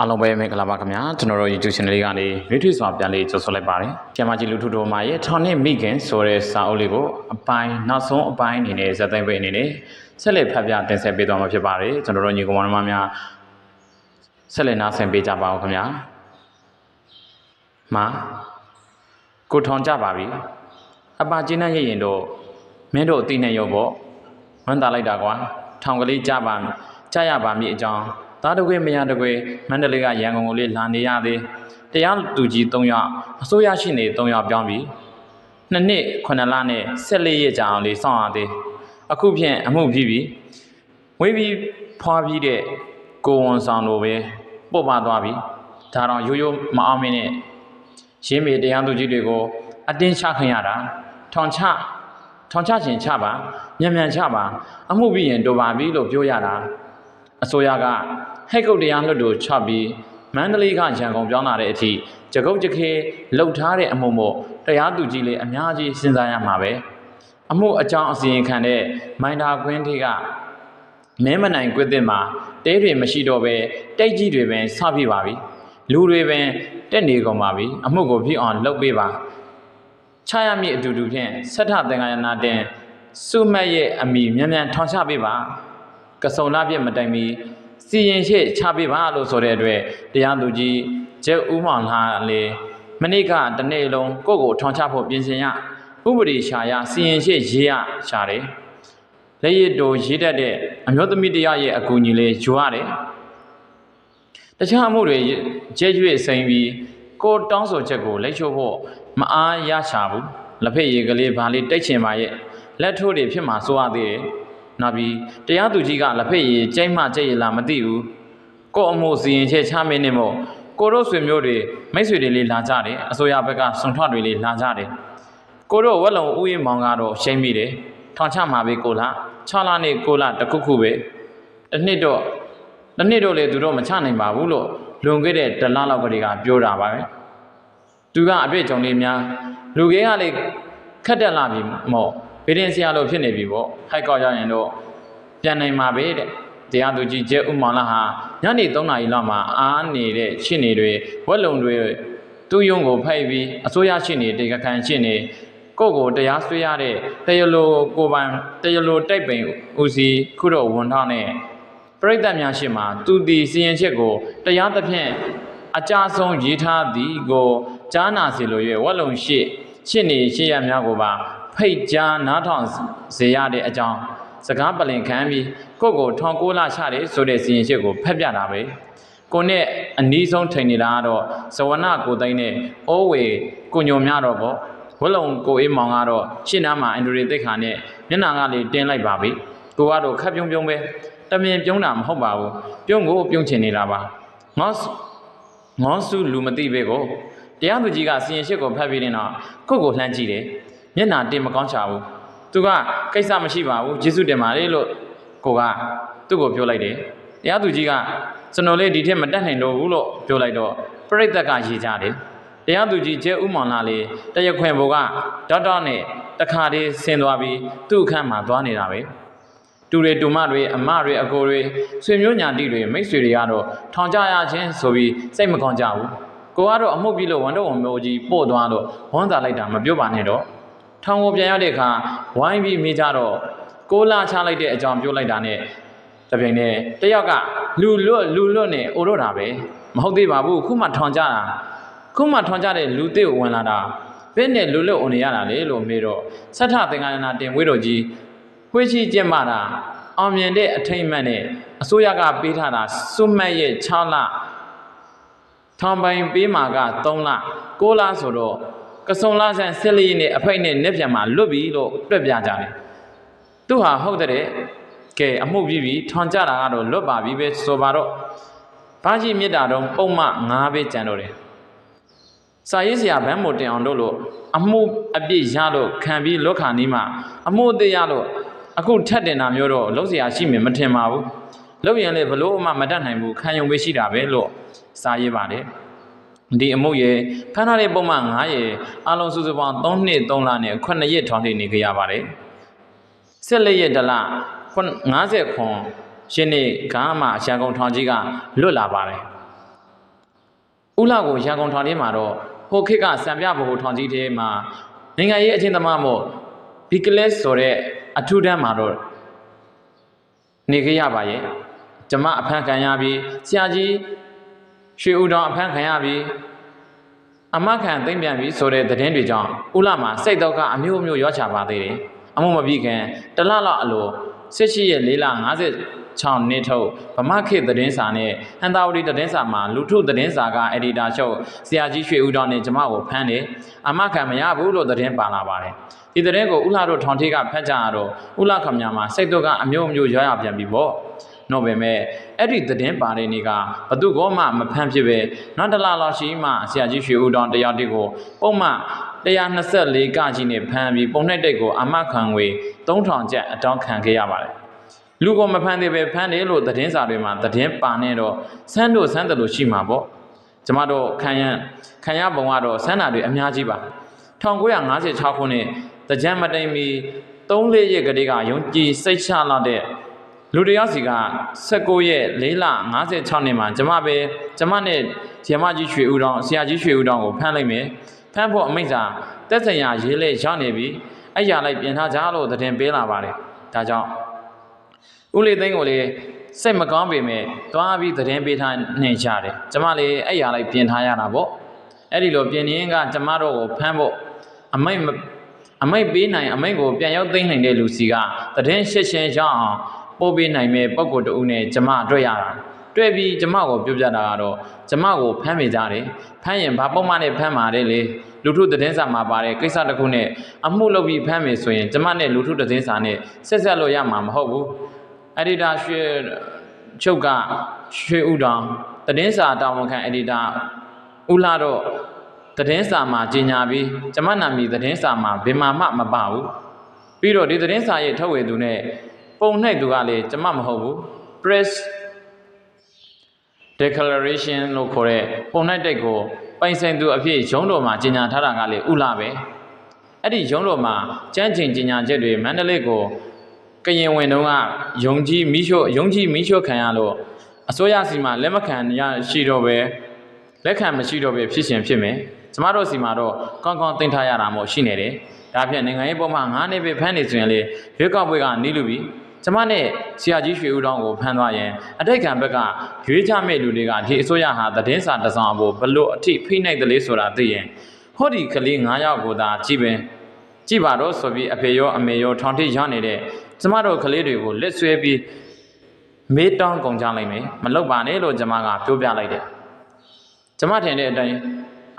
အားလုံးပဲမင်္ဂလာပါခင်ဗျာကျွန်တော်တို့ YouTube channel လေးကနေရွေးထွေစွာပြန်လေးကြိုဆိုလိုက်ပါတယ်။ကျမကြီးလူထုတော်မှာရဲ့ထောင်နဲ့မိခင်ဆိုတဲ့စာအုပ်လေးကိုအပိုင်းနောက်ဆုံးအပိုင်းအနေနဲ့ဇာတ်သိမ်းပေးအနေနဲ့ဆက်လက်ဖတ်ပြတင်ဆက်ပေးသွားမှာဖြစ်ပါတယ်။ကျွန်တော်တို့ညီကောင်မတို့များဆက်လက်နားဆင်ပေးကြပါဦးခင်ဗျာ။မာကိုထောင်ကြပါပြီ။အပါကျင်းနဲ့ရရင်တော့မင်းတို့အသိနဲ့ရောပေါ့ဝမ်းသာလိုက်တာကွာထောင်ကလေးကြပါကြရပါမည်အကြောင်း သားတကွေမရတကွေမန္တလေးကရန်ကုန်ကိုလေးလာနေရသေးတရားသူကြီး၃ယောက်အစိုးရရှိနေ၃ယောက်ပြောင်းပြီနှစ်နှစ်ခုနှစ်လနဲ့၁၄ရက်ကြာအောင်လေးစောင့်ရသေးအခုဖြင့်အမှုပြီးပြီဝေးပြီးဖွာပြီးတဲ့ကိုဝန်ဆောင်တို့ပဲပို့ပါသွားပြီဒါတော့ရိုးရိုးမအောင်မင်းနဲ့ရင်းမေတရားသူကြီးတွေကိုအတင်းချခင်ရတာထောင်ချထောင်ချခြင်းချပါမြန်မြန်ချပါအမှုပြီးရင်တော်ပါပြီလို့ပြောရတာ အစိုးရကဟဲ့ကုတ်တရားလွတ်တို့ချပြီးမန္တလေးကရန်ကုန်ပြောင်းလာတဲ့အထိကြကုတ်ကြခေလှုပ်ထားတဲ့အမှုမို့တရားသူကြီးလေးအများကြီးစဉ်းစားရမှာပဲအမှုအကြောင်းအစီရင်ခံတဲ့မိုင်းတာကွင်းထေးကမဲမနိုင်ကွစ်တဲ့မှာတဲတွေမရှိတော့ပဲတိုက်ကြီးတွေပဲစပြပါပြီလူတွေပဲတက်နေကုန်ပါပြီအမှုကိုဖြစ်အောင်လုပ်ပေးပါချရမည့်အတူတူဖြင့်ဆက်ထသင်္ကာယနာတင်စုမတ်ရဲ့အမိမြန်မြန်ထောင်ချပေးပါ ကစုံလာပြည့်မတိုင်မီစီရင်ရှိချပေးပါလို့ဆိုတဲ့အတွက်တရားသူကြီးကျဲဦးမောင်လာလေမနေ့ကတနေ့လုံးကိုယ့်ကိုထောင်ချဖို့ပြင်ဆင်ရဥပဒေရှာရစီရင်ရှိရေးရရှာတယ်လက်ရည်တိုရေးတတ်တဲ့အမျိုးသမီးတရားရဲ့အကူအညီလေးယူရတယ်တခြားအမှုတွေကျဲရွေ့စိန်ပြီးကိုတောင်းဆိုချက်ကိုလက်ချိုးဖို့မအားရရှာဘူးလက်ဖက်ရည်ကလေးဘာလေးတိတ်ချင်ပါရဲ့လက်ထိုးတွေဖြစ်မှာစိုးရသေးတယ် နောက်ပြီးတရားသူကြီးကလက်ဖက်ရည်ကြိတ်မှကြိတ်ရလားမသိဘူးကို့အမှုစီရင်ချက်ချမင်းနေမို့ကိုတို့ဆွေမျိုးတွေမိတ်ဆွေတွေလေးလာကြတယ်အစိုးရဘက်ကစွန်ထွက်တွေလေးလာကြတယ်ကိုတို့ဝက်လုံဥယျာဉ်မောင်ကတော့ရှိမ့်မိတယ်ထောင်ချမှာပဲကိုလား6လနဲ့9လတခုခုပဲတစ်နှစ်တော့တစ်နှစ်တော့လေသူတို့မချနိုင်ပါဘူးလို့လွန်ခဲ့တဲ့တလလောက်ကလေးကပြောတာပါပဲသူကအတွေ့အကြုံလေးများလူကဲကလေးခက်တက်လာပြီမော့ ဗေဒင်ဆရာလို့ဖြစ်နေပြီပေါ့ဟိုက်ကောက်ရရင်တော့ပြန်နိုင်မှာပဲတဲ့တရားသူကြီးကျဲဥမောင်လာဟာညနေ3နာရီလောက်မှာအားနေတဲ့ရှင်းနေတွေဝက်လုံတွေသူ့ယုံကိုဖိုက်ပြီးအစိုးရရှင်းနေတေကခံရှင်းနေကိုယ့်ကိုတရားဆွေးရတဲ့တရလိုကိုပိုင်တရလိုတိုက်ပိန်ဦးစီးခုတော့ဝန်ထောင်းနဲ့ပြိဿများရှိမှာသူဒီစီရင်ချက်ကိုတရားသဖြင့်အကြဆုံးရေးထားသည်ကိုကြားနာစီလို၍ဝက်လုံရှိရှင်းနေရှင်းရများကိုပါ ဖိတ်ကြားနားထောင်စေရတဲ့အကြောင်းစကားပလင်ခံပြီးကိုယ့်ကိုထောင်ကိုလာချတယ်ဆိုတဲ့စီရင်ချက်ကိုဖက်ပြတာပဲကိုနဲ့အနီးဆုံးထိန်နေတာကတော့ဇဝနကိုသိန်းနဲ့အိုးဝေကိုညုံများတော့ပေါ့ဝက်လုံကိုအေးမောင်ကတော့ရှင်းနာမှာအန်ဒရီသိက်ခါနဲ့မျက်နှာကလေးတင်းလိုက်ပါပြီကိုကတော့ခက်ပြုံးပြုံးပဲတမင်ပြုံးတာမဟုတ်ပါဘူးပြုံးကိုပြုံးချင်နေတာပါငေါငေါစုလူမသိပဲကိုတရားသူကြီးကစီရင်ရှစ်ကိုဖတ်ပြီးရင်တော့ကိုယ့်ကိုလှမ်းကြည့်တယ် မျက်နှာတင်မကောင်းချဘူးသူကကိစ္စမရှိပါဘူးယေရှုတင်ပါလေလို့ကိုကသူ့ကိုပြောလိုက်တယ်တရားသူကြီးကကျွန်တော်လေးဒီထက်မတက်နိုင်တော့ဘူးလို့ပြောလိုက်တော့ပြိဿကရေကြတယ်တရားသူကြီးကျဲဥမောင်လာလေတရခွင်ဘုကဒေါက်တာနဲ့တခါတည်းဆင်းသွားပြီးသူ့အခန်းမှာသွားနေတာပဲတူတွေတူမတွေအမတွေအကိုတွေဆွေမျိုးညာတိတွေမိတ်ဆွေတွေကတော့ထောင်ကြရခြင်းဆိုပြီးစိတ်မကောင်းကြဘူးကိုကတော့အမှုပြီးလို့ဝန်တော့ဝန်မျိုးကြီးပို့သွားလို့ဝန်သာလိုက်တာမပြောပါနဲ့တော့ ထောင်ကိုပြန်ရောက်တဲ့အခါဝိုင်းပြီးမိကြတော့ကိုလာချလိုက်တဲ့အကြောင်းပြောလိုက်တာနဲ့တပြိုင်တည်းတယောက်ကလူလွတ်လူလွတ်နဲ့အိုတော့တာပဲမဟုတ်သေးပါဘူးခုမှထောင်ကြတာခုမှထောင်ကြတဲ့လူတစ်ကိုဝင်လာတာဘယ်နဲ့လူလွတ်အိုနေရတာလေလို့မေးတော့ဆက်ထသင်္ကန်းနာတင်ဝေးတော်ကြီးခွေးချီကျင့်မာတာအောင်မြင်တဲ့အထိမ့်မှန်နဲ့အစိုးရကပေးထားတာစွတ်မှတ်ရဲ့6လထောင်ပိုင်ပေးမှာက3လ6လဆိုတော့ ကဆုံလာဆန်ဆစ်လေးနဲ့အဖိုက်နဲ့နက်ပြန်မှာလွတ်ပြီလို့တွက်ပြကြတယ်သူဟာဟုတ်တဲ့ကဲအမှုပြီးပြီထွန်ကြတာကတော့လွတ်ပါပြီပဲဆိုပါတော့ဘာကြီးမြတ်တာတော့ပုံမှ၅ပဲကြံတော့တယ်စာရေးဆရာဗန်းမိုတင်အောင်တို့လို့အမှုအပြစ်ရလို့ခံပြီးလွတ်ခါနေမှာအမှုအသေးရလို့အခုထက်တင်တာမျိုးတော့လုံးစရာရှိမယ်မထင်ပါဘူးလုပ်ရင်လည်းဘလို့မှမတတ်နိုင်ဘူးခံယုံပဲရှိတာပဲလို့စာရေးပါတယ် ဒီအမှုရေဖမ်းထားတဲ့ပုံမှန်9ရေအလုံးစုစုပေါင်း3နှစ်3လနဲ့9ရက်ထောင်ထိနေကြရပါတယ်ဆက်လက်ရက်တလ50ခွန်ရှင်းနေကားမှအရှာကုန်ထောင်ကြီးကလွတ်လာပါတယ်ဥလာကိုရန်ကုန်ထောင်ထဲမှာတော့ဟိုခေတ်ကစံပြဘဟုထောင်ကြီးထဲမှာနိုင်ငံရေးအချင်းသမားမို့ဘီကလစ်ဆိုတဲ့အထူးတန်းမှာတော့နေခဲ့ရပါရဲ့ကျမအဖမ်းခံရပြီးဆရာကြီး ရွှေဦးတော်အဖမ်းခံရပြီးအမခံသိမ့်ပြန်ပြီဆိုတဲ့သတင်းတွေကြောင့်ဥလာမှာစိတ်တော့ကအမျိုးမျိုးရောချပါသေးတယ်အမှုမပြီးခင်တစ်လလောက်အလိုစစ်ရှိရဲ့၄လ56နှစ်ထုတ်ဗမာခေတ်သတင်းစာနဲ့ဟန်တာဝတီသတင်းစာမှာလူထုသတင်းစာကအက်ဒီတာချုပ်ဆရာကြီးရွှေဦးတော်နဲ့ကျမကိုဖမ်းတယ်အမခံမရဘူးလို့သတင်းပါလာပါတယ်ဒီသတင်းကိုဥလာတို့ထောင်ထေးကဖတ်ကြရတော့ဥလာခမညာမှာစိတ်တော့ကအမျိုးမျိုးရောရပြန်ပြီပေါ့ တော့ပဲမဲ့အဲ့ဒီသတင်းပါတဲ့နေ့ကဘသူကောမှမဖမ်းဖြစ်ပဲနောက်တစ်လလောက်ရှိမှဆရာကြီးရွှေဦးတော်တရားတိကိုပုံမှန်124ကကြီးနဲ့ဖမ်းပြီးပုံနှိပ်တိတ်ကိုအမခံငွေ3000ကျပ်အတောင်းခံခဲ့ရပါတယ်လူကမဖမ်းသေးပဲဖမ်းတယ်လို့သတင်းစာတွေမှာသတင်းပါနေတော့ဆန်းတို့ဆန်းတယ်လို့ရှိမှာပေါ့ကျမတို့ခံရခံရပုံကတော့ဆန်းတာတွေအများကြီးပါ1956ခုနှစ်တကြံမတိမ်မီ3-4ရက်ကလေးကယုံကြည်စိတ်ချလာတဲ့ လူတစ်ယောက်စီက19ရက်4လ56နှစ်မှာကျမပဲကျမနဲ့ဂျမကြီးရွှေဦးတောင်ဆရာကြီးရွှေဦးတောင်ကိုဖမ်းလိုက်မယ်ဖမ်းဖို့အမိန့်စာတက်စင်ရရေးလဲရောက်နေပြီအဲ့ရလိုက်ပြင်ထားကြလို့သတင်းပေးလာပါတယ်ဒါကြောင့်ဦးလေးသိန်းကိုလေစိတ်မကောင်းပေမဲ့သွားပြီးသတင်းပေးထားနေကြတယ်ကျမလေးအဲ့ရလိုက်ပြင်ထားရတာပေါ့အဲ့ဒီလိုပြင်ရင်းကကျမတို့ကိုဖမ်းဖို့အမိန့်မအမိန့်ပေးနိုင်အမိန့်ကိုပြန်ရောက်သိမ်းနိုင်တဲ့လူစီကသတင်းရှင်းရှင်းရောက်အောင် ပို့ပေးနိုင်မဲ့ပုံကိုယ်တူနဲ့ကျမတွေ့ရတာတွေ့ပြီးကျမကိုပြောပြတာကတော့ကျမကိုဖမ်းမိကြတယ်ဖမ်းရင်ဘာပုံမှန်နဲ့ဖမ်းပါတယ်လေလူထုသတင်းစာမှာပါတဲ့ကိစ္စတစ်ခုနဲ့အမှုလုပ်ပြီးဖမ်းမယ်ဆိုရင်ကျမနဲ့လူထုသတင်းစာနဲ့ဆက်ဆက်လို့ရမှာမဟုတ်ဘူးအက်ဒီတာရွှေချုပ်ကရွှေဥတောင်သတင်းစာတာဝန်ခံအက်ဒီတာဦးလာတော့သတင်းစာမှာကြီးညာပြီးကျမနာမည်သတင်းစာမှာဘယ်မှာမှမပါဘူးပြီးတော့ဒီသတင်းစာရဲ့ထုတ်ဝေသူနဲ့ ပုံနှိပ်သူကလည်းကျမမဟုတ်ဘူး press declaration လို့ခေါ်တဲ့ပုံနှိပ်တိတ်ကိုပိုင်ဆိုင်သူအဖြစ်ရုံးတော်မှာကြီးညာထားတာကလည်းဥလာပဲအဲ့ဒီရုံးတော်မှာကြမ်းကျင်ကြီးညာချက်တွေမန္တလေးကိုကရင်ဝင်တုန်းကယုံကြည်မိရှို့ယုံကြည်မိရှို့ခံရလို့အစိုးရစီမှာလက်မခံရရှိတော့ပဲလက်ခံမရှိတော့ပဲဖြစ်ရှင်ဖြစ်မယ်ကျမတို့စီမှာတော့ကောင်းကောင်းသိမ့်ထားရတာမို့ရှိနေတယ်ဒါဖြင့်နိုင်ငံရေးပုံမှန်9နှစ်ပဲဖမ်းနေဆိုရင်လေရွေးကောက်ပွဲကနေလူပြီး ကျမနဲ့ဆရာကြီးရွှေဦးတောင်းကိုဖမ်းသွားရင်အတိတ်ကံဘက်ကရွေးချမဲ့လူတွေကဒီအစိုးရဟာသတင်းစာတစ်စောင်အဖို့ဘလို့အထိဖိနှိပ်တယ်လေဆိုတာသိရင်ဟောဒီကလေး9ယောက်ကိုသာကြည့်ပင်ကြည့်ပါတော့ဆိုပြီးအဖေရောအမေရောထောင်ထိရောက်နေတဲ့ကျမတို့ကလေးတွေကိုလက်ဆွဲပြီးမေးတောင်းကုန်ကြလိုက်မယ်မလုပ်ပါနဲ့လို့ကျမကပြောပြလိုက်တယ်ကျမထင်တဲ့အတိုင်း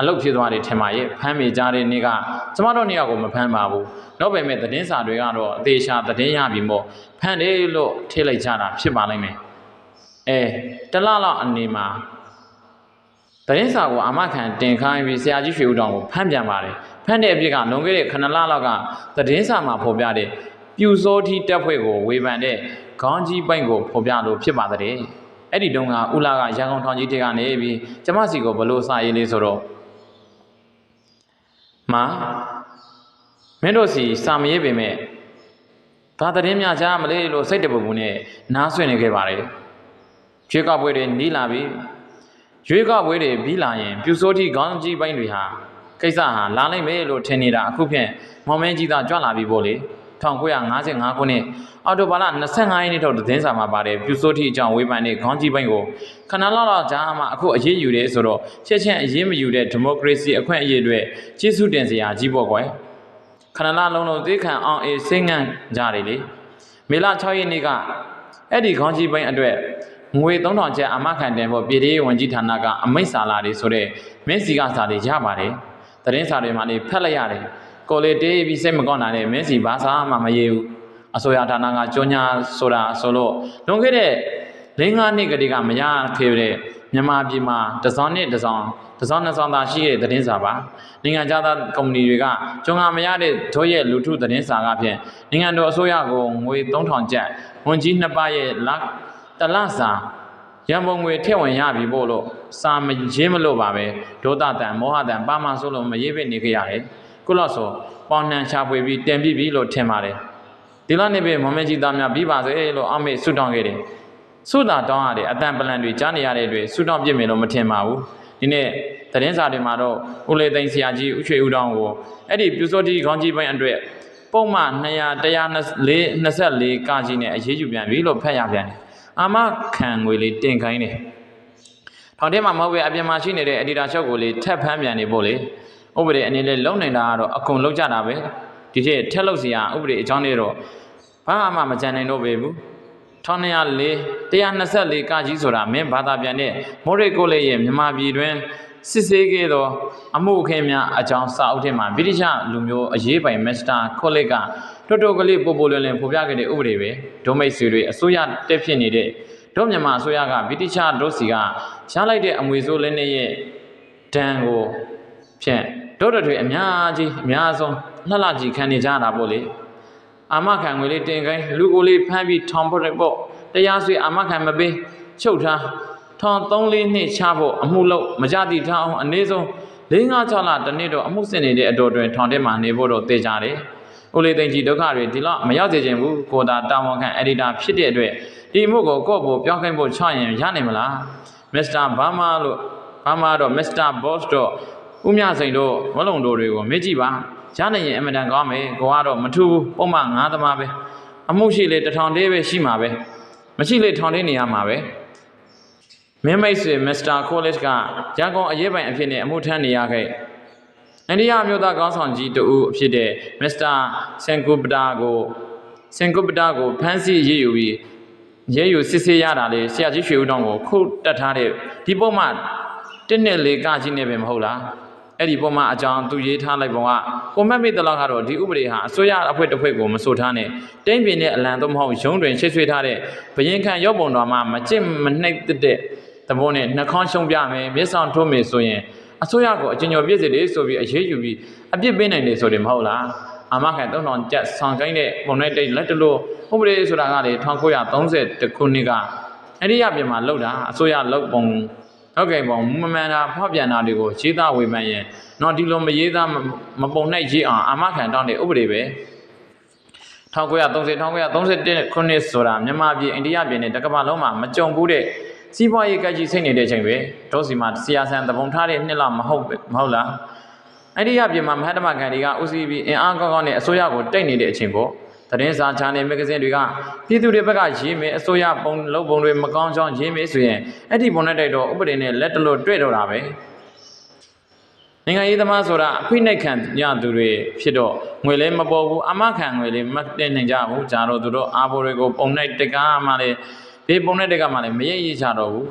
အလုတ်ဖြစ်သွားတယ်ထင်ပါရဲ့ဖမ်းမိကြတဲ့နေ့ကကျမတို့နှစ်ယောက်ကိုမဖမ်းပါဘူးတော့ပဲမဲ့သတင်းစာတွေကတော့အသေးချာသတင်းရပြီမို့ဖမ်းတယ်လို့ထည့်လိုက်ကြတာဖြစ်ပါလိမ့်မယ်အဲတလလောက်အနေမှာသတင်းစာကိုအာမခံတင်ခိုင်းပြီးဆရာကြီးရွှေဦးတောင်ကိုဖမ်းပြန်ပါတယ်ဖမ်းတဲ့အပြစ်ကလွန်ခဲ့တဲ့9လလောက်ကသတင်းစာမှာဖော်ပြတဲ့ပြူစောထီတက်ဖွဲ့ကိုဝေဖန်တဲ့ခေါင်းကြီးပိုင်ကိုဖော်ပြလို့ဖြစ်ပါတဲ့အဲ့ဒီတုန်းကဥလာကရန်ကုန်ထောင်ကြီးတေကနေပြီးကျမစီကိုဘလို့စာရေးလေးဆိုတော့ မာမင်းတို့စီစာမရေးပေမဲ့ဘာသတင်းများကြားမလဲလို့စိတ်တပူပူနဲ့နားဆွနေခဲ့ပါတယ်ရွေးကောက်ပွဲတွေနီးလာပြီရွေးကောက်ပွဲတွေပြီးလာရင်ပြူစိုးတိခေါင်းကြီးပိုင်းတွေဟာကိစ္စဟာလာနိုင်မယ်လို့ထင်နေတာအခုဖြင့်မောင်မင်းကြီးသာကြွလာပြီပေါ့လေ 1955ခုနှစ်အော်တိုဘာလ25ရက်နေ့ထုတ်သတင်းစာမှာပါတယ်ပြူစိုးတိအကြောင်းဝေဖန်တဲ့ခေါင်းကြီးပိုင်းကိုခဏလောက်လောက်ကြားမှအခုအရေးယူတယ်ဆိုတော့ချက်ချင်းအရေးမယူတဲ့ဒီမိုကရေစီအခွင့်အရေးတွေကျေးဇူးတင်စရာကြီးပေါ့ကွယ်ခဏလောက်လုံးလုံးသိခံအောင်အေးစိတ်ငံ့ကြတယ်လေမေလ6ရက်နေ့ကအဲ့ဒီခေါင်းကြီးပိုင်းအတွက်ငွေ3000ကျပ်အမခံတင်ဖို့ပြည်ထောင်ဝင်ကြီးဌာနကအမိန့်စာလာတွေဆိုတဲ့မင်းစီကစာတွေရပါတယ်သတင်းစာတွေမှာနေဖက်လိုက်ရတယ် ကိုလေတေးပြီးစိတ်မကောင်းတာနဲ့မင်းစီဘာစာမှမရေးဘူးအစိုးရဌာနကကြောညာဆိုတာဆိုလို့လွန်ခဲ့တဲ့၄၅နှစ်ကတည်းကမရခဲ့တဲ့မြန်မာပြည်မှာတစောင်းနဲ့တစောင်းတစောင်းနှစ်စောင်းသာရှိတဲ့သတင်းစာပါနိုင်ငံခြားသားကုမ္ပဏီတွေကကျွမ်းကမရတဲ့တို့ရဲ့လူထုသတင်းစာကဖြင့်နိုင်ငံတော်အစိုးရကိုငွေ3000ကျပ်ဝန်ကြီးနှစ်ပါးရဲ့လက်တလစာရန်ပုံငွေထည့်ဝင်ရပြီပို့လို့စာမရေးမလို့ပါပဲဒေါသတန်မောဟတန်ပါမဆိုးလို့မရေးပဲနေကြရတယ် ခုလို့ဆိုပေါင်နှံချပွေပြီးတင်ပြပြီလို့ထင်ပါတယ်ဒီလောက်နေပြီမမကြီးသားများပြီးပါစေလို့အမေဆုတောင်းခဲ့တယ်ဆုတာတောင်းရတယ်အတန်ပလန်တွေကြားနေရတဲ့တွေဆုတောင်းပြစ်မယ်လို့မထင်ပါဘူးဒီနေ့သတင်းစာတွေမှာတော့ဦးလေးသိန်းဆရာကြီးဦးချွေဦးတောင်းကိုအဲ့ဒီပြူစောတိခေါင်းကြီးပိုင်းအတွက်ပုံမှန်200 124ကကြီးနဲ့အရေးယူပြန်ပြီလို့ဖတ်ရပြန်တယ်အာမခံငွေလေးတင်ခိုင်းတယ်ထောင်ထဲမှာမဟုတ်ပဲအပြင်မှာရှိနေတဲ့အဒီတာချုပ်ကိုလေးထပ်ဖမ်းပြန်နေဖို့လေ ဥပဒေအနေနဲ့လုံနေတာကတော့အကုန်လုံကြတာပဲဒီထက်ထက်လို့စရာဥပဒေအကြောင်းတွေတော့ဘာမှမကြံနိုင်တော့ပေဘူး1204 124ကကြီးဆိုတာမင်းဘာသာပြန်တဲ့မောရိကိုလေးရဲ့မြန်မာပြည်တွင်စစ်ဆေးခဲ့သောအမှုအခင်းများအကြောင်းစာအုပ်ထဲမှာဗြိတိရှလူမျိုးအရေးပိုင်မစ္စတာခိုလစ်ကတော်တော်ကလေးပို့ပို့လွယ်လွယ်ဖော်ပြခဲ့တဲ့ဥပဒေပဲဒိုမိတ်ဆွေတွေအစိုးရတက်ဖြစ်နေတဲ့ဒိုမြန်မာအစိုးရကဗြိတိရှဒိုစီကရလိုက်တဲ့အမွေစိုးလက်နဲ့ရဲ့ဒဏ်ကိုဖြင့် ဒေါက်တာတွေအများကြီးအများဆုံးလှလှကြီးခံနေကြတာပေါ့လေအာမခံငွေလေးတင်ခိုင်းလူကိုလေးဖမ်းပြီးထောင်ဖို့ပေါ့တရားစွဲအာမခံမပေးချုပ်ထားထောင်3လေးနှစ်ချဖို့အမှုလုပ်မကြသည့်ထောင်အနည်းဆုံး၄၅6လတစ်နှစ်တော့အမှုစစ်နေတဲ့အတော်တွင်ထောင်ထဲမှာနေဖို့တော့တေချာတယ်။ဦးလေးသိန်းကြီးဒုက္ခတွေဒီလောက်မရောက်စေချင်ဘူးကိုတာတာဝန်ခံအက်ဒီတာဖြစ်တဲ့အတွက်ဒီမှုကိုကိုယ့်ကိုပြောင်းခိုင်းဖို့ချရင်ရနိုင်မလားမစ္စတာဘာမာလို့ဘာမာတော့မစ္စတာဘော့စ်တော့ ဦးမြစိန်တို့ဝလုံတို့တွေကိုမေ့ကြည့်ပါရနိုင်ရင်အင်မတန်ကောင်းမယ်ကိုကတော့မထူဘူးပုံမှန်၅သမားပဲအမှုရှိလေတစ်ထောင်သေးပဲရှိမှာပဲမရှိလေထောင်သေးနေရမှာပဲမင်းမိတ်ဆွေမစ္စတာခိုလစ်ကရန်ကုန်အရေးပိုင်အဖြစ်နဲ့အမှုထမ်းနေရခဲ့အိန္ဒိယမြို့သားကောင်းဆောင်ကြီးတူအဖြစ်တဲ့မစ္စတာဆန်ကူပတာကိုဆန်ကူပတာကိုဖမ်းဆီးရေးယူပြီးရဲယူစစ်ဆေးရတာလေဆရာကြီးရွှေဦးတောင်ကိုခုတ်တက်ထားတဲ့ဒီပုံမှတစ်နှစ်လေးကကြီးနေပဲမဟုတ်လား အဲ့ဒီပုံမှအကြောင်းသူရေးထားလိုက်ပုံကကိုမက်မိတလောက်ကတော့ဒီဥပဒေဟာအစိုးရအဖွဲ့တစ်ဖွဲ့ကိုမဆိုထားနဲ့တင်းပြင်းတဲ့အလံတော့မဟုတ်ရုံးတွင်ချိတ်ဆွေးထားတဲ့ဘရင်ခံရော့ပုံတော်မှာမကြစ်မနှိပ်တဲ့သဘောနဲ့နှခေါင်းရှုံပြမယ်မျက်စောင်ထိုးမယ်ဆိုရင်အစိုးရကိုအကျဉ်းချုပ်ပြည့်စည်တယ်ဆိုပြီးအရေးယူပြီးအပြစ်ပေးနိုင်တယ်ဆိုတယ်မဟုတ်လားအာမခံ3000ကျပ်ဆောင်ကိုင်းတဲ့ပုံနဲ့တိတ်လက်တလို့ဥပဒေဆိုတာကလေ1930ခုနှစ်ကအဲ့ဒီရပြင်မှာလောက်တာအစိုးရလောက်ပုံ ဟုတ်ကဲ့ပုံမမှန်တာဖောက်ပြန်တာတွေကိုရေးသားဝေဖန်ရင်တော့ဒီလိုမရေးသားမပုံနိုင်ရေးအောင်အာမခံတောင်းတဲ့ဥပဒေပဲ1930 1931ခုနှစ်ဆိုတာမြန်မာပြည်အိန္ဒိယပြည်နဲ့တက္ကမလုံးမှာမကြုံဘူးတဲ့စီးပွားရေးကကြီးစိတ်နေတဲ့ချိန်ပဲတို့စီမှာဆရာဆန်တပုံထားတဲ့နှစ်လောက်မဟုတ်မဟုတ်လားအဲ့ဒီရပြင်မှာမဟတ္တမဂန္ဒီကဦးစီးပြီးအင်အားကောင်းကောင်းနဲ့အစိုးရကိုတိတ်နေတဲ့အချိန်ပေါ့ သတင်းစာချာနယ်မဂ္ဂဇင်းတွေကပြည်သူတွေဘက်ကရေးမယ်အစိုးရပုံလုပ်ပုံတွေမကောင်းကြောင်းရေးမယ်ဆိုရင်အဲ့ဒီပုံနဲ့တိုက်တော့ဥပဒေနဲ့လက်တလို့တွေ့တော့တာပဲနိုင်ငံရေးသမားဆိုတာအဖိနှိတ်ခံရသူတွေဖြစ်တော့ငွေလည်းမပေါ်ဘူးအမခံငွေလည်းမတင်နိုင်ကြဘူးဂျာတော့သူတို့အာဘော်တွေကိုပုံနှိတ်တကားမှလည်းဒီပုံနှိတ်တကားမှလည်းမရရချတော့ဘူး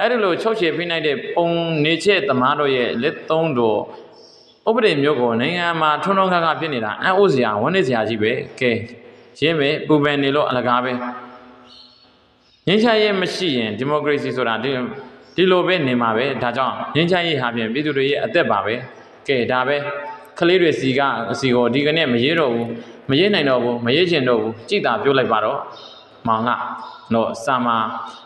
အဲ့ဒီလိုချုပ်ချယ်ဖိနှိတ်တဲ့ပုံနေချက်သမားတို့ရဲ့လက်သုံးတော် ဥပဒေမျိုးကိုနိုင်ငံမှာထွန်းထွန်းခါခါဖြစ်နေတာအံ့ဩစရာဝန်းနေစရာကြီးပဲကဲရင်းပဲပူပန်နေလို့အလကားပဲငင်းချရေးမရှိရင်ဒီမိုကရေစီဆိုတာဒီဒီလိုပဲနေမှာပဲဒါကြောင့်ငင်းချရေးဟာဖြင့်ပြည်သူတွေရဲ့အသက်ပါပဲကဲဒါပဲကလေးတွေစီကစီကိုဒီကနေ့မရေးတော့ဘူးမရေးနိုင်တော့ဘူးမရေးချင်တော့ဘူးကြည်တာပြောလိုက်ပါတော့မောင်ကတော့စာမ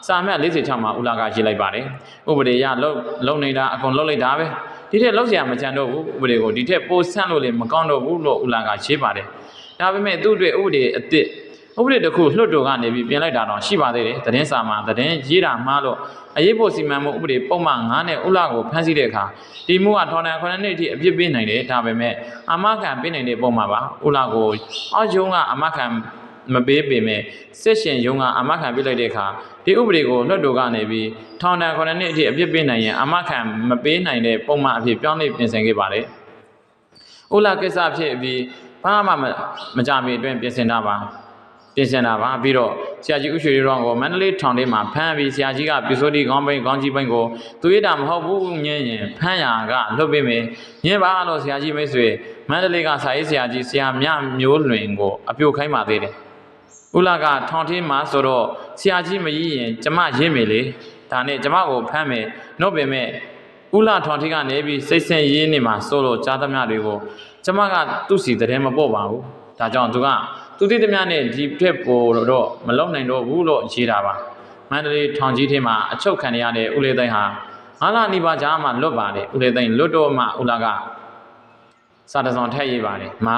စာမှတ်46မှာဥလာကရေးလိုက်ပါတယ်ဥပဒေရလုံလုံနေတာအကုန်လုံလိုက်တာပဲ ဒီထက်လောက်စရာမကြံတော့ဘူးဥပဒေကိုဒီထက်ပိုဆန့်လို့လည်းမကောင်းတော့ဘူးလို့ဥလာကရှင်းပါတယ်ဒါပေမဲ့သူ့အတွက်ဥပဒေအစ်စ်ဥပဒေတစ်ခုလွှတ်တော်ကနေပြီးပြင်လိုက်တာတော့ရှိပါသေးတယ်။သတင်းစာမှာသတင်းရေးတာမှားလို့အရေးပေါ်စီမံမှုဥပဒေပုံမှန်9နဲ့ဥလကိုဖမ်းဆီးတဲ့အခါဒီမှုကထောင်ဒဏ်9နှစ်အထိအပြစ်ပေးနိုင်တယ်ဒါပေမဲ့အမခံပေးနိုင်တဲ့ပုံမှာပါဥလကိုအောက်ကျုံကအမခံ မပေးပေမဲ့စစ်ရှင်ယုံကအမခံပြလိုက်တဲ့အခါဒီဥပဒေကိုလွှတ်တော်ကနေပြီးထောင်ဒဏ်9နှစ်အထိအပြစ်ပေးနိုင်ရင်အမခံမပေးနိုင်တဲ့ပုံမှန်အဖြစ်ပြောင်းလဲပြင်ဆင်ခဲ့ပါတယ်။ဥလာကိစ္စဖြစ်ပြီးဘာမှမကြမီအတွင်းပြင်ဆင်တာပါပြင်ဆင်တာပါပြီးတော့ဆရာကြီးဥရွှေရောင်းကိုမန္တလေးထောင်ထဲမှာဖမ်းပြီးဆရာကြီးကပြူစိုးတီခေါင်းပိန်ခေါင်းကြီးပိန်ကိုသူရတာမဟုတ်ဘူးညင်းရင်ဖမ်းရကလွတ်ပေးမယ်ညင်းပါလို့ဆရာကြီးမိတ်ဆွေမန္တလေးကစာရေးဆရာကြီးဆရာမြမျိုးလွင်ကိုအပြိုခိုင်းပါသေးတယ် ဥလာကထောင်ထင်းမှာဆိုတော့ဆရာကြီးမကြီးရင်ကျမရင်းမယ်လေဒါနဲ့ကျမကိုဖမ်းမယ်နှုတ်ပင်မဲ့ဥလာထောင်ထင်းကနေပြီးစိတ်ဆင်ရေးနေမှာစိုးလို့ကြားသမျှတွေကိုကျမကသူ့စီတည်းမပေါ့ပါဘူးဒါကြောင့်သူကသူသိသမျှနဲ့ဒီထက်ပိုတော့မလုံနိုင်တော့ဘူးလို့ရေးတာပါမန္တလေးထောင်ကြီးထဲမှာအချုပ်ခံရတဲ့ဦးလေးသိန်းဟာငါးလနီးပါးကြားမှာလွတ်ပါတယ်ဦးလေးသိန်းလွတ်တော့မှဦးလာကစာတစောင်ထည့်ရေးပါတယ်မာ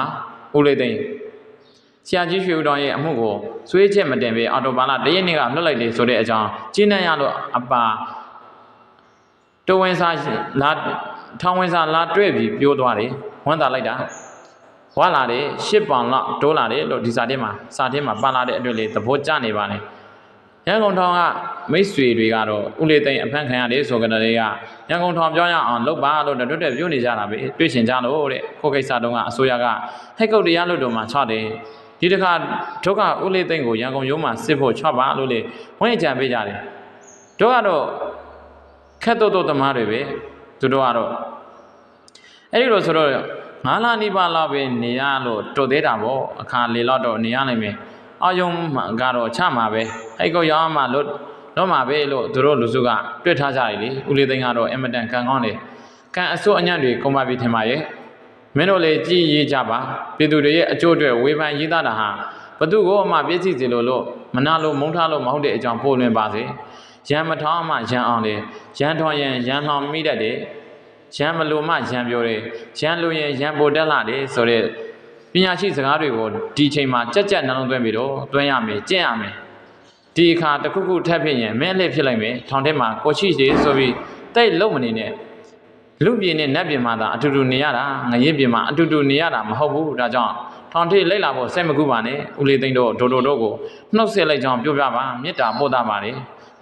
ဦးလေးသိန်း ဆရာကြီးရွှေဦးတော်ရဲ့အမှုကိုဆွေးချက်မတင်ပဲအော်တိုဘာလတရက်နေ့ကလွတ်လိုက်တယ်ဆိုတဲ့အကြောင်းကျင်းနှံ့ရလို့အပါတတိုးဝင်စာလာထောင်ဝင်စာလာတွေ့ပြီးပြောသွားတယ်ဝမ်းသာလိုက်တာဝါလာတယ်ရှစ်ပေါင်လောက်တိုးလာတယ်လို့ဒီစာထဲမှာစာထဲမှာပန်လာတဲ့အတွက်လေသဘောကျနေပါလေရန်ကုန်ထောင်ကမိတ်ဆွေတွေကတော့ဦးလေးသိန်းအဖမ်းခံရတယ်ဆိုကြတဲ့ကရန်ကုန်ထောင်ပြောင်းရအောင်လုပ်ပါလို့တွတ်တက်ပြောနေကြတာပဲတွေ့ရှင်ကြလို့တဲ့ကိုကိစ္စတုန်းကအစိုးရကဟဲ့ကုတ်တရားလို့တော့မှချတယ် ဒီတစ်ခါဒုက္ခဦးလေးသိန်းကိုရန်ကုန်ရုံးမှာစစ်ဖို့ချပါလို့လေဝင်းကြံပေးကြတယ်တို့ကတော့ခက်တော့တော့သမားတွေပဲသူတို့ကတော့အဲ့ဒီလိုဆိုတော့ငါးလနိဗ္ဗာန်လောက်ပဲနေရလို့တုတ်သေးတာပေါ့အခါလေလောက်တော့နေရနိုင်မယ်အာယုံမှာကတော့ချမှာပဲဟဲ့ကုတ်ရောင်းမှလို့တော့မှာပဲလို့သူတို့လူစုကတွေ့ထားကြတယ်လေဦးလေးသိန်းကတော့အင်မတန်ကံကောင်းတယ်ကံအစိုးအညံ့တွေကုန်ပါပြီထင်ပါရဲ့ မင်းတို့လေကြည်ရေးကြပါပြည်သူတွေရဲ့အကျိုးအတွက်ဝေဖန်ရေးသားတာဟာဘသူကိုမှပြည့်စည်စေလို့လို့မနာလို့မုန်းထားလို့မဟုတ်တဲ့အကြောင်းပို့လွင်ပါစေရံမထောင်းမှရံအောင်လေရံထောင်းရင်ရံလောင်မိတတ်တယ်ရံမလို့မှရံပြောတယ်ရံလို့ရင်ရံပိုတက်လာတယ်ဆိုတဲ့ပညာရှိစကားတွေကိုဒီချိန်မှာကြက်ကြက်နှလုံးသွင်းပြီးတော့သွင်းရမယ်ကျင့်ရမယ်ဒီအခါတစ်ခုခုထပ်ဖြစ်ရင်မင်းအလက်ဖြစ်လိုက်မယ်ထောင်ထဲမှာကိုရှိသေးဆိုပြီးတိတ်လုံးမနေနဲ့ လူပြည်နဲ့နတ်ပြည်မှာသာအတူတူနေရတာငရဲပြည်မှာအတူတူနေရတာမဟုတ်ဘူးဒါကြောင့်ထောင်ထိလိုက်လာဖို့စိတ်မကူပါနဲ့ဦးလေးသိန်းတို့ဒိုဒိုတို့ကိုနှုတ်ဆက်လိုက်ကြောင်းပြောပြပါမေတ္တာပို့တာပါလေ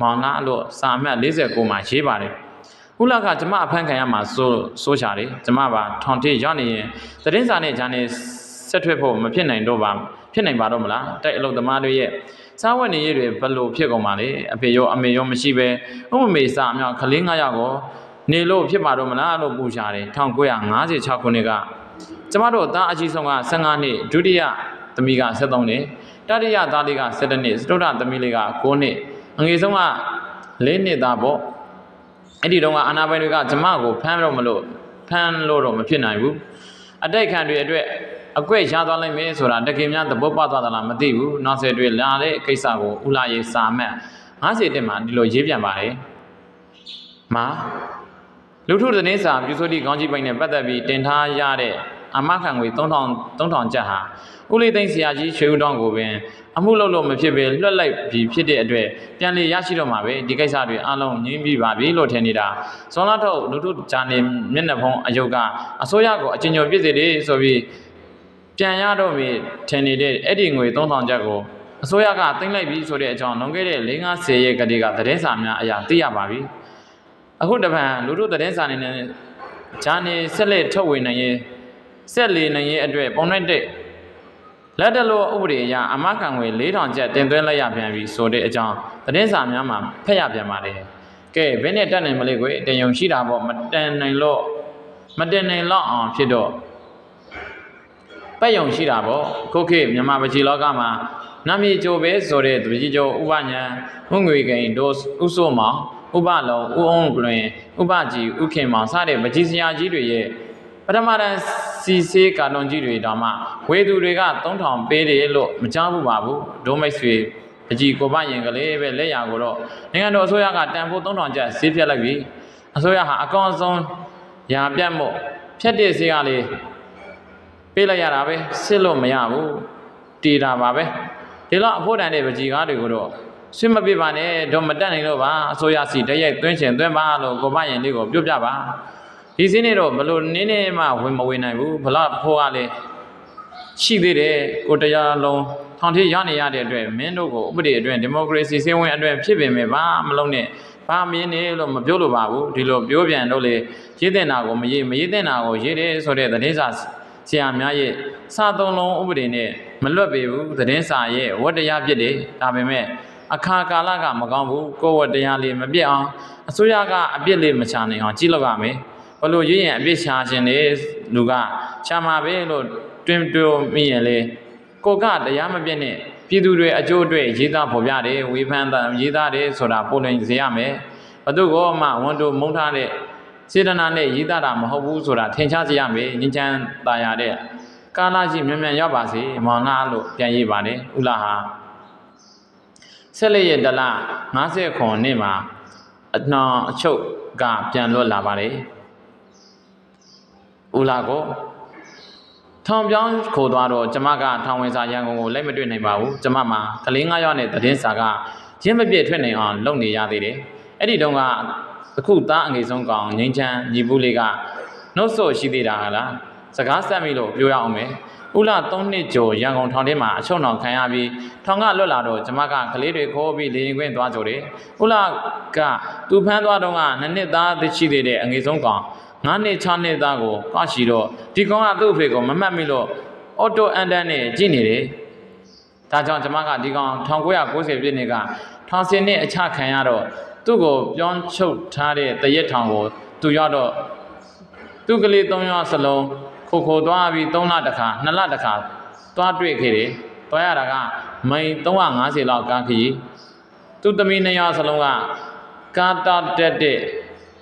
မောင်နာလို့စာအမှတ်49မှာရေးပါတယ်ဦးလာကကျမအဖမ်းခံရမှာစိုးစိုးချတယ်ကျမပါထောင်ထိရောက်နေရင်သတင်းစာနဲ့ဂျာနယ်ဆက်ထွက်ဖို့မဖြစ်နိုင်တော့ပါဖြစ်နိုင်ပါတော့မလားတိုက်အလုပ်သမားတွေရဲ့စားဝတ်နေရေးတွေဘယ်လိုဖြစ်ကုန်ပါလဲအဖေရောအမေရောမရှိပဲဥမမေစာအမြောက်ကလေး9ယောက်ကို နေလို့ဖြစ်ပါတော့မလားလို့ပူရှာတယ်1956ခုနှစ်ကကျမတို့သားအကြီးဆုံးက15နှစ်ဒုတိယသမီးက73နှစ်တတိယသားလေးက17နှစ်စတုတ္ထသမီးလေးက9နှစ်အငယ်ဆုံးက4နှစ်သားပေါ့အဲ့ဒီတော့ကအာနာပိုင်တွေကကျမကိုဖမ်းတော့မလို့ဖမ်းလို့တော့မဖြစ်နိုင်ဘူးအတိတ်ခံတွေအတွက်အကွက်ရသွားလိုက်မယ်ဆိုတာတကယ်များသဘောပေါက်သွားသလားမသိဘူးနောက်ဆက်တွဲလာတဲ့ကိစ္စကိုဥလာရေးစာမှတ်50တက်မှာဒီလိုရေးပြန်ပါတယ်မာ လူထုသတင်းစာပြူစိုးတိကောင်းကြီးပိုင်နဲ့ပတ်သက်ပြီးတင်ထားရတဲ့အမခံငွေ3000 3000ကျပ်ဟာဦးလေးသိန်းဆရာကြီးရွှေဦးတောင်းကိုပင်အမှုလုပ်လို့မဖြစ်ပဲလွှတ်လိုက်ပြီးဖြစ်တဲ့အတွက်ပြန်လေရရှိတော့မှာပဲဒီကိစ္စတွေအလုံးငြင်းပြီးပါပြီလို့ထင်နေတာဇွန်လထုတ်လူထုဂျာနယ်မျက်နှာဖုံးအယုတ်ကအစိုးရကိုအချင်းချင်းပြစ်စေတယ်ဆိုပြီးပြန်ရတော့ပြီထင်နေတဲ့အဲ့ဒီငွေ3000ကျပ်ကိုအစိုးရကတင်လိုက်ပြီဆိုတဲ့အကြောင်းလွန်ခဲ့တဲ့4-50ရက်ကလေးကသတင်းစာများအရာသိရပါပြီ အခုတပံလူတို့သတင်းစာနေနဲ့ဂျာနေဆက်လက်ထုတ်ဝေနိုင်ရေးဆက်လေနိုင်ရေးအတွက်ပုံနဲ့တဲ့လက်တလို့ဥပဒေအရအမခံငွေ4000ကျပ်တင်သွင်းလိုက်ရပြန်ပြီဆိုတဲ့အကြောင်းသတင်းစာများမှာဖတ်ရပြန်ပါတယ်။ကဲဘယ်နဲ့တက်နိုင်မလဲကွယ်တင်ယုံရှိတာပေါ့မတန်နိုင်လို့မတင်နိုင်တော့အောင်ဖြစ်တော့ပတ်ယုံရှိတာပေါ့ခုခေတ်မြန်မာပကြီးလောကမှာနာမည်ကြိုပဲဆိုတဲ့တပကြီးကျော်ဥပညာဥငွေကိန်ဒိုဥဆိုမောင် ဥပလုံးဥအောင်တွင်ဥပကြီးဥခင်မောင်စတဲ့ပကြီးစရာကြီးတွေရဲ့ပထမတန်းစီစေးကာတွန်ကြီးတွေတောင်မှဝေသူတွေက3000ပေးတယ်လို့မကြားဘူးပါဘူးဒိုမိတ်ဆွေပကြီးကိုပရင်ကလေးပဲလက်ရကိုတော့နိုင်ငံတော်အစိုးရကတန်ဖိုး3000ကျပ်ဈေးဖြတ်လိုက်ပြီအစိုးရဟာအကောင့်ဆုံးရာပြတ်မို့ဖြတ်တဲ့ဈေးကလေးပေးလိုက်ရတာပဲစစ်လို့မရဘူးတီတာပါပဲဒီလောက်အဖို့တန်တဲ့ပကြီးကားတွေကိုတော့ ဆွမပြပါနဲ့တော့မတက်နိုင်တော့ပါအစိုးရစီတရက်သွင်းချင်သွင်းပါလို့ကိုမရင်လေးကိုပြုတ်ပြပါဒီစင်းနေတော့ဘလို့နင်းနေမှဝင်မဝင်နိုင်ဘူးဘလောက်ဖို့ကလည်းရှိသေးတယ်ကိုတရားလုံးထောင်ထိရနေရတဲ့အတွက်မင်းတို့ကိုဥပဒေအတွင်းဒီမိုကရေစီစည်းဝင်းအတွင်းဖြစ်ပင်မဲ့ဘာမလုံးနဲ့ဘာမင်းနေလို့မပြောလို့ပါဘူးဒီလိုပြောပြန်တော့လေရေးတဲ့နာကိုမရေးမရေးတဲ့နာကိုရေးတယ်ဆိုတဲ့သတင်းစာဆရာများရဲ့စာသုံးလုံးဥပဒေနဲ့မလွတ်ပေဘူးသတင်းစာရဲ့ဝတ္တရားဖြစ်တယ်ဒါပေမဲ့ အခါကာလကမကောင်းဘူးကိုယ်ဝတ္တရားလေးမပြတ်အောင်အစိုးရကအပြစ်လေးမချနိုင်အောင်ကြည့်လို့ရမယ်ဘလို့ရရင်အပြစ်ချခြင်းလေလူကချမှာပဲလို့တွင်တွမိရင်လေကိုကတရားမပြတ်နဲ့ပြည်သူတွေအကျိုးအတွက်ရေးသားဖော်ပြတယ်ဝေဖန်တာရေးသားတယ်ဆိုတာပို့လင်စေရမယ်ဘသူကောမှဝန်တို့မုန်းထားတဲ့ စေတနာနဲ့ရေးသားတာမဟုတ်ဘူးဆိုတာထင်ရှားစေရမယ်ငင်းချမ်းตายရတဲ့ကာလကြီးမြန်မြန်ရောက်ပါစေမောင်နာလို့ပြန်ရေးပါတယ်ဥလာဟာ ဆက်လက်ရတလ50ခွန်နှစ်မှာအနှောင်အချုပ်ကပြန်လွတ်လာပါတယ်ဥလာကိုထောင်ပြောင်းခိုးသွားတော့ကျမကထောင်ဝင်စာရန်ကုန်ကိုလိုက်မတွေ့နိုင်ပါဘူးကျမမှာကလေး9ယောက်နဲ့သတင်းစာကရင်းမပြည့်ထွက်နိုင်အောင်လုပ်နေရသေးတယ်အဲ့ဒီတုန်းကဘအခုသားအငယ်ဆုံးကောင်ငိမ့်ချမ်းညီပူးလေးကနှုတ်ဆော့ရှိသေးတာဟာလားစကားဆက်ပြီလို့ပြောရအောင်မယ် ဥလာ၃နှစ်ကျော်ရန်ကုန်ထောင်ထဲမှာအချုံတော်ခံရပြီးထောင်ကလွတ်လာတော့ကျမကကလေးတွေခိုးပြီးလေရင်ခွင်းသွားကြတယ်ဥလာကသူဖမ်းသွားတော့ကနှစ်နှစ်သားသိရှိသေးတဲ့အငယ်ဆုံးကောင်9နှစ်6နှစ်သားကိုကရှိတော့ဒီကောင်ကသူ့အဖေကိုမမှတ်မိလို့အော်တိုအန်တန်နဲ့ကြည့်နေတယ်ဒါကြောင့်ကျွန်မကဒီကောင်1990ပြည့်နှစ်ကထောင်စင်နဲ့အချခံရတော့သူ့ကိုပြောင်းချုပ်ထားတဲ့တရက်ထောင်ကိုသူရောက်တော့သူ့ကလေး၃ယောက်စလုံး ခိုခိုသွားပြီး3လတခါ2လတခါသွားတွေ့ခဲ့တယ်။သွားရတာကမိန်350လောက်ကားခရီးသူ့သမီး2ယောက်စလုံးကကာတာတက်တဲ့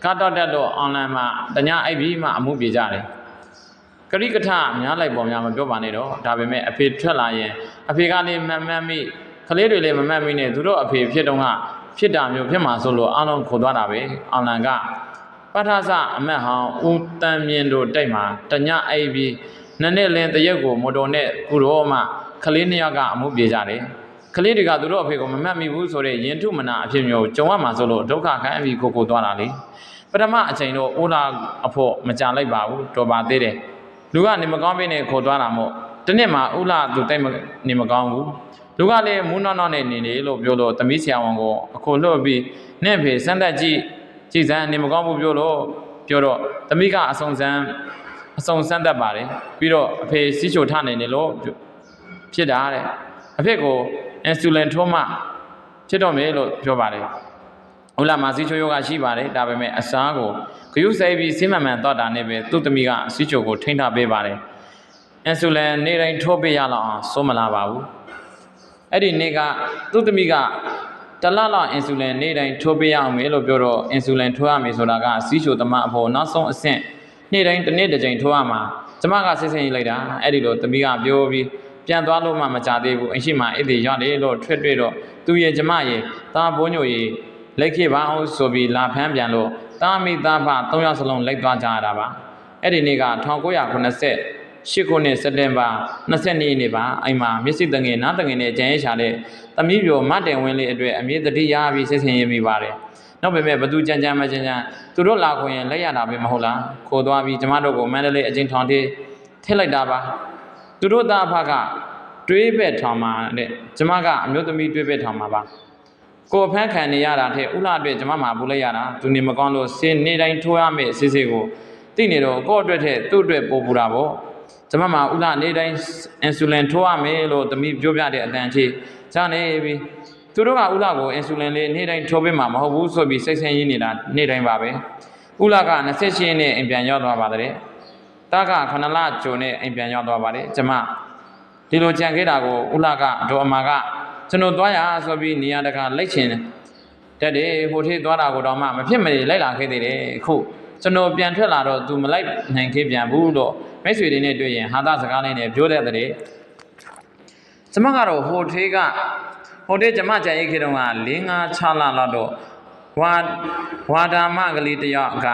ကာတာတက်တော့အွန်လိုင်းမှာတ냐အိပ်ပြီးမှအမှုပြေကြတယ်။ကရိကထများလိုက်ပေါ်များမပြောပါနဲ့တော့ဒါပေမဲ့အဖေထွက်လာရင်အဖေကလည်းမမှတ်မိကလေးတွေလည်းမမှတ်မိနဲ့သူတို့အဖေဖြစ်တော့ကဖြစ်တာမျိုးဖြစ်မှာဆိုလို့အားလုံးခေါ်သွားတာပဲအောင်လန်က ပထသအမတ်ဟောင်းဦးတန်မြင့်တို့တိုက်မှာတညအိပ်ပြီးနှစ်နှစ်လင်းတရက်ကိုမော်တော်နဲ့ကုတော့မှကလေးနှစ်ယောက်ကအမှုပြေကြတယ်ကလေးတွေကသူတို့အဖေကိုမမှတ်မိဘူးဆိုတော့ရင်ထုမနာအဖြစ်မျိုးကြုံရမှာဆိုလို့ဒုက္ခခံပြီးကိုကိုသွားတာလေပထမအချိန်တော့အိုးလာအဖို့မကြလိုက်ပါဘူးတော်ပါသေးတယ်လူကနေမကောင်းပေးနေခေါ်သွားတာမို့တနေ့မှဥလာသူတိတ်မနေမကောင်းဘူးလူကလည်းမူးနောက်နောက်နဲ့နေနေလို့ပြောလို့သမီးဆရာဝန်ကိုအခုလှုပ်ပြီးနဲ့ဖေစမ်းသက်ကြည့် ကြည်စမ်းနေမကောင်းဘူးပြောလို့ပြောတော့သမီးကအဆုံစမ်းအဆုံစမ်းသက်ပါတယ်ပြီးတော့အဖေစီးချိုထနေနေလို့ဖြစ်တာတဲ့အဖေကိုအင်ဆူလင်ထိုးမှဖြစ်တော့မယ်လို့ပြောပါတယ်ဥလာမာစီချိုယောဂရှိပါတယ်ဒါပေမဲ့အစားကိုဂယုစိုက်ပြီးစိမ့်မှန်မှန်တော့တာနဲ့ပဲသူ့သမီးကစီချိုကိုထိန်းထားပေးပါတယ်အင်ဆူလင်နေတိုင်းထိုးပေးရလောက်အောင်စိုးမလာပါဘူးအဲ့ဒီနေ့ကသူ့သမီးက တစ်လလောက်အင်ဆူလင်နေတိုင်းထိုးပေးရအောင်မေလို့ပြောတော့အင်ဆူလင်ထိုးရမယ်ဆိုတာကစီချိုသမအဖို့နောက်ဆုံးအဆင့်နေ့တိုင်းတစ်နေ့တစ်ကြိမ်ထိုးရမှာကျမကစစ်စင်ရေးလိုက်တာအဲ့ဒီလိုသမီးကပြောပြီးပြန်သွားလို့မှမကြသေးဘူးအရှိမအဲ့ဒီရတယ်လို့ထွက်တွေ့တော့သူရဲ့ကျမရဲ့သားဘိုးညိုရဲ့လက်ခေပါအောင်ဆိုပြီးလာဖမ်းပြန်လို့တာမိသားဖ၃ယောက်စလုံးလိုက်သွားကြရတာပါအဲ့ဒီနေ့က 1998ခုနှစ်စက်တင်ဘာ22ရက်နေ့ပါအိမ်မှာမျက်စိတငယ်နားတငယ်နဲ့ကြံရဲချတဲ့သမီးပြိုမတ်တယ်ဝင်းလေးအတွက်အမြင့်တတိရပြီးစစ်စင်ရမိပါတယ်နောက်ပေမဲ့ဘသူကြံကြံမကြံကြံသူတို့လာခွင့်ရင်လက်ရတာပဲမဟုတ်လားခိုးသွားပြီးကျမတို့ကိုမန္တလေးအချင်းထောင်ထေးထည့်လိုက်တာပါသူတို့သားအဖကတွေးဘက်ထောင်မှာတဲ့ကျမကအမျိုးသမီးတွေးဘက်ထောင်မှာပါကိုယ်ဖမ်းခံနေရတာတဲ့ဥလာအတွက်ကျမမှာဘူးလိုက်ရတာသူနေမကောင်းလို့စင်းနေတိုင်းထိုးရမယ့်အစစ်စစ်ကိုသိနေတော့ကိုယ့်အတွက်တဲ့သူ့အတွက်ပို့ပူတာပေါ့ ကျမမှာဥလာနေတိုင်းအင်ဆူလင်ထိုးရမယ်လို့သမီးပြောပြတဲ့အတန်ချေဂျာနေပြီသူတို့ကဥလာကိုအင်ဆူလင်လေးနေတိုင်းထိုးပေးမှာမဟုတ်ဘူးဆိုပြီးစိတ်ဆင်းရင်းနေတာနေတိုင်းပါပဲဥလာက28ရက်နဲ့အိမ်ပြန်ရောက်သွားပါတဲ့တာကခဏလကြုံနဲ့အိမ်ပြန်ရောက်သွားပါတယ်ကျမဒီလိုကြံခဲ့တာကိုဥလာကတော့အမာကကျွန်တော်သွားရဆိုပြီးနေရာတကာလိုက်ချင်တက်တယ်ဟိုထေးသွားတာကိုတော့မှမဖြစ်မနေလိုက်လာခဲ့သေးတယ်အခုကျွန်တော်ပြန်ထွက်လာတော့ तू မလိုက်နိုင်ခဲ့ပြန်ဘူးလို့ မိတ်ဆွေတွေနဲ့တွေ့ရင်ဟာသစကားလေးနဲ့ပြောတတ်တဲ့ကျမကတော့ဟိုထေးကဟိုထေးကျမကြံရိတ်ခေတုန်းက၄၅6လလောက်တော့ဝါဝါဒါမကလေးတယောက်က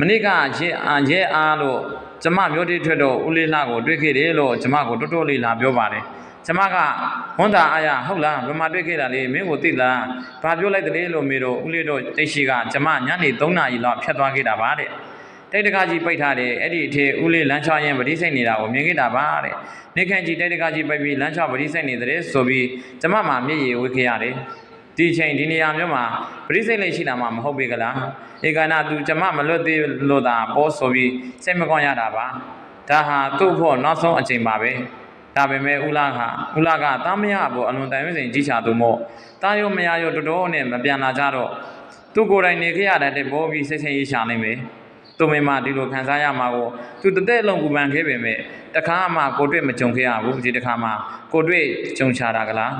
မနစ်ကရဲအာရဲအားလို့ကျမမျိုးတိထွက်တော့ဦးလေးလှကိုတွေ့ခဲ့တယ်လို့ကျမကိုတော်တော်လေးလာပြောပါတယ်ကျမကဝန်တာအားရဟုတ်လားဘယ်မှာတွေ့ခဲ့တာလဲမင်းကိုသိလားဘာပြောလိုက်တယ်လို့မေတော့ဦးလေးတို့တိတ်ရှိကကျမညနေ3နာရီလောက်ဖြတ်သွားခဲ့တာပါတဲ့ တိတ်တကားကြီးပိတ်ထားတယ်အဲ့ဒီအထေဦးလေးလမ်းချရင်ဗတိစိတ်နေတာကိုမြင်ခဲ့တာပါတဲ့နေခန့်ကြီးတိတ်တကားကြီးပိတ်ပြီးလမ်းချဗတိစိတ်နေတဲ့ဆိုပြီးကျမမှမျက်ရည်ဝေးခဲ့ရတယ်ဒီချိန်ဒီနေရာမျိုးမှာဗတိစိတ်လေးရှိတာမှမဟုတ်ပေကလားဧကနာသူကျမမလွတ်သေးလို့သာပေါ်ဆိုပြီးစိတ်မကောင်းရတာပါဒါဟာသူ့ဖို့နောက်ဆုံးအချိန်ပါပဲဒါပေမဲ့ဥလာကဥလာကတာမရဘောအလွန်တန်ရွေးစိန်ကြီးချသူမို့တာယောမရယောတော်တော်နဲ့မပြန်လာကြတော့သူကိုယ်တိုင်နေခဲ့ရတဲ့ဘောပြီးစိတ်ဆင်းရေးရှာနိုင်မယ် သူမိမဒီလိုခံစားရမှာကိုသူတသက်လုံးပူပန်ခဲ့ပေမဲ့တခါမှကိုတွေ့မကြုံခဲ့ရဘူးဒီတခါမှကိုတွေ့ကြုံချတာကလား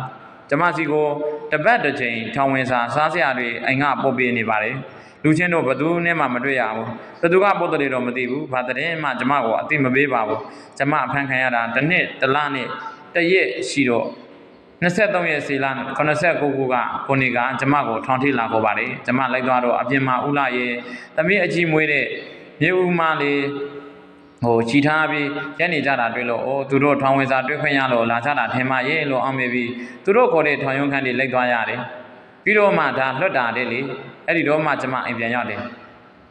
ကျမစီကိုတပတ်တစ်ချိန်ထောင်ဝင်စာစားစရာတွေအိမ်ကပုတ်ပေးနေပါတယ်လူချင်းတို့ဘသူနဲ့မှမတွေ့ရဘူးဘသူကပုတ်တယ်တော့မသိဘူးဘာတဲ့မှကျမကိုအတိမပေးပါဘူးကျမအဖမ်းခံရတာတစ်နှစ်တစ်လနဲ့တစ်ရက်ရှိတော့ 23ရက်စီလာ89ခုကကိုနေကကျမကိုထောင်ထိလာကိုပါတယ်ကျမလိုက်သွားတော့အပြင်မှာဥလာရဲ့သမီးအကြီးမွေးတဲ့မြေဦးမလေးဟိုချီထားပြီးရက်နေကြတာတွေ့လို့အိုးသူတို့ထောင်ဝင်စာတွေ့ခွင့်ရလို့လာကြတာထင်မှရဲ့လို့အောင်မေပြီးသူတို့ခေါ်တဲ့ထောင်ရုံးခန်းတွေလိုက်သွားရတယ်ပြီးတော့မှဒါလွတ်တာတဲ့လေအဲ့ဒီတော့မှကျမအိမ်ပြန်ရောက်တယ်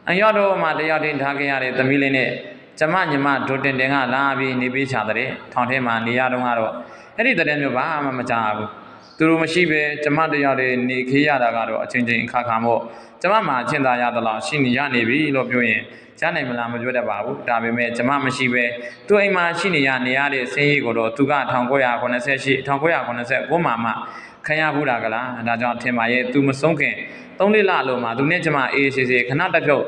အရောက်တော့မှတယောက်တည်းထားခဲ့ရတဲ့သမီးလေးနဲ့ကျမညီမဒိုတင်တင်ကလာပြီးနေပေးချတဲ့ထောင်ထဲမှာနေရတော့ကတော့ အဲ့ဒီတည်းမျိုးဘာမှမကြားဘူးသူတို့မရှိပဲကျမတရားတွေနေခေးရတာကတော့အချင်းချင်းအခါခါမို့ကျမမှာအချင်းသာရသလားရှိနေရနေပြီလို့ပြောရင်ကြားနိုင်မလားမပြောတတ်ပါဘူးဒါပေမဲ့ကျမမရှိပဲသူအိမ်မှာရှိနေရနေရတဲ့ဆင်းရဲကိုတော့သူက1988 1989မှာမှခံရဘူးတာကလားဒါကြောင့်ထင်ပါရဲ့သူမဆုံးခင်၃လလလို့မှသူနဲ့ကျမအေးအေးဆေးခဏတစ်ဖြုတ်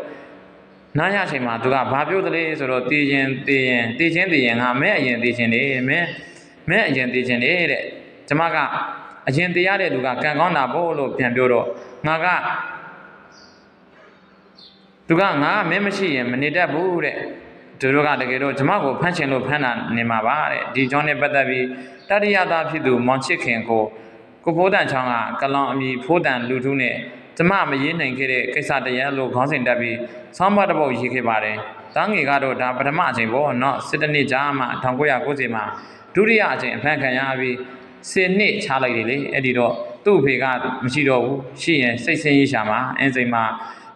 နားရချိန်မှာသူကဘာပြောသလဲဆိုတော့တည်ရင်တည်ရင်တည်ချင်းတည်ရင်ငါမဲအရင်တည်ချင်းနေမဲ မဲအရင်တည်ချင်းနေတဲ့ကျမကအရင်တည်ရတဲ့လူကကံကောင်းတာပို့လို့ပြန်ပြောတော့ငါကသူကငါမင်းမရှိရင်မနေတတ်ဘူးတဲ့သူတို့ကတကယ်တော့ကျမကိုဖမ်းချင်လို့ဖမ်းတာနေမှာပါတဲ့ဒီကြောင့်နဲ့ပတ်သက်ပြီးတတိယသားဖြစ်သူမောင်ချစ်ခင်ကိုကိုဖိုးတန်ချောင်းကကလောင်အမီဖိုးတန်လူထုနဲ့ကျမမရေးနိုင်ခဲ့တဲ့ကိစ္စတရလို့ခေါင်းစဉ်တက်ပြီးဆောင်းပါးတစ်ပုတ်ရေးခဲ့ပါတယ်။တားငယ်ကတော့ဒါပထမအချိန်ပေါ့နော်စစ်တနစ်ကြားမှာ1990မှာ ဒုတိယအချိန်အဖမ်းခံရပြီး10နှစ်ချလိုက်တယ်လေအဲ့ဒီတော့သူ့အဖေကမရှိတော့ဘူးရှိရင်စိတ်ဆင်းရေးရှာမှာအင်းစိန်မှာ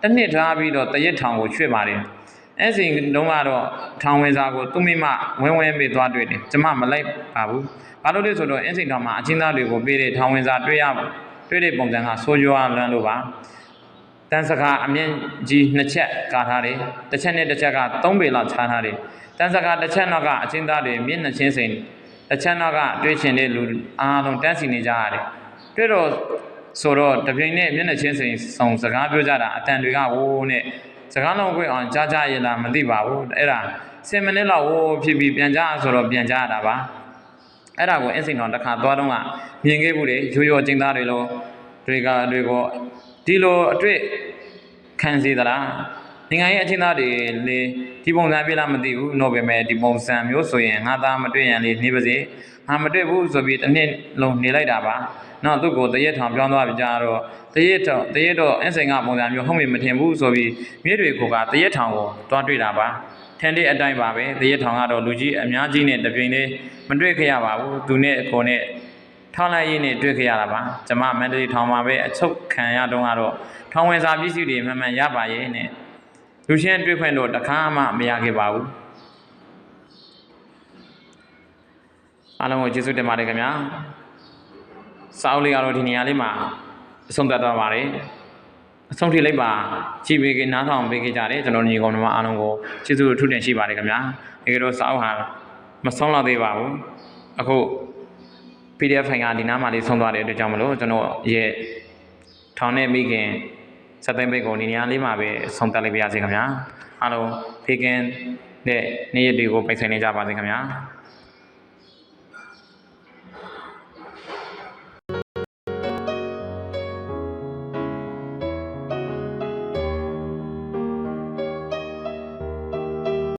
တစ်နှစ်ထားပြီးတော့တရက်ထောင်ကိုရွှေ့ပါတယ်။အဲစဉ်တုန်းကတော့ထောင်ဝင်စာကိုသူ့မိမဝင်းဝင်းပေးသွားတွေ့တယ်။ကျမမလိုက်ပါဘူး။ဘာလို့လဲဆိုတော့အဲစဉ်တောင်မှာအချင်းသားတွေကိုပေးတဲ့ထောင်ဝင်စာတွေ့ရတွေ့တဲ့ပုံစံကဆိုးရွားလွန်းလို့ပါ။တန်စကားအမြင့်ကြီးနှစ်ချက်ကာထားတယ်။တစ်ချက်နဲ့တစ်ချက်က3ပေလောက်ခြားထားတယ်။တန်စကားတစ်ချက်နောက်ကအချင်းသားတွေမျက်နှာချင်းစိန် တစ်ချက်နောက်ကတွေ့ချင်တဲ့လူအားလုံးတန်းစီနေကြရတယ်။တွေ့တော့ဆိုတော့တပြိုင်နဲ့မျက်နှာချင်းစိန်ဆောင်စကားပြောကြတာအတန်တွေကဝိုးနဲ့စကားလုံးကိုအောင်ကြားကြရလားမသိပါဘူးအဲ့ဒါ10မိနစ်လောက်ဝိုးဖြစ်ပြီးပြန်ကြဆိုတော့ပြန်ကြရတာပါအဲ့ဒါကိုအင်းစိန်တော်တစ်ခါသွားတော့ကမြင်ခဲ့ဘူးလေရိုးရိုးအချင်းသားတွေလိုတွေကတွေကိုဒီလိုအတွေ့ခံစီသလားနိုင်ငံရဲ့အချင်းသားတွေလေ ဒီပုံစံပြလားမသိဘူးတော့ပဲမဲ့ဒီပုံစံမျိုးဆိုရင်ငါသားမတွေ့ရင်လေနေပါစေငါမတွေ့ဘူးဆိုပြီးတစ်နှစ်လုံးနေလိုက်တာပါနောက်သူ့ကိုတရက်ထောင်ပြောင်းသွားပြီကြတော့တရက်ထောင်တရက်တော့အင်းစိန်ကပုံစံမျိုးဟုတ်မိမထင်ဘူးဆိုပြီးမြေတွေကိုကတရက်ထောင်ကိုတွားတွေ့တာပါထန်တဲ့အတိုင်းပါပဲတရက်ထောင်ကတော့လူကြီးအများကြီးနဲ့တပြိုင်တည်းမတွေ့ခဲ့ရပါဘူးသူနဲ့ကိုနဲ့ထောင်းလိုက်ရင်းနဲ့တွေ့ခဲ့ရတာပါကျမမန္တလေးထောင်မှာပဲအချုပ်ခံရတော့ကတော့ထောင်ဝင်စာပစ္စည်းတွေမှန်မှန်ရပါရဲ့နဲ့ လူချင်းတွေ့ခွင့်တော့တစ်ခါမှမရခဲ့ပါဘူးအားလုံးကိုကျေးဇူးတင်ပါတယ်ခင်ဗျာစာအုပ်လေးကတော့ဒီနေရာလေးမှာအဆုံးသတ်သွားပါတယ်အဆုံးထိလိုက်ပါကြည်ပေးကနားထောင်ပေးခဲ့ကြတယ်ကျွန်တော်ညီကောင်တို့အားလုံးကိုကျေးဇူးအထူးတင်ရှိပါတယ်ခင်ဗျာတကယ်တော့စာအုပ်ဟာမဆုံးတော့သေးပါဘူးအခု PDF ဖိုင်ကဒီနားမှာလေးဆုံးသွားတဲ့အတွက်ကြောင့်မလို့ကျွန်တော်ရဲ့ထောင်နဲ့မိခင် စက်သိမ်းပိတ်ကိုဒီနေရာလေးမှာပဲဆုံးသက်လိုက်ပါရစေခင်ဗျာအားလုံးဖေကင်တဲ့နေ့ရက်တွေကိုပိုင်ဆိုင်နေကြပါစေခင်ဗျာ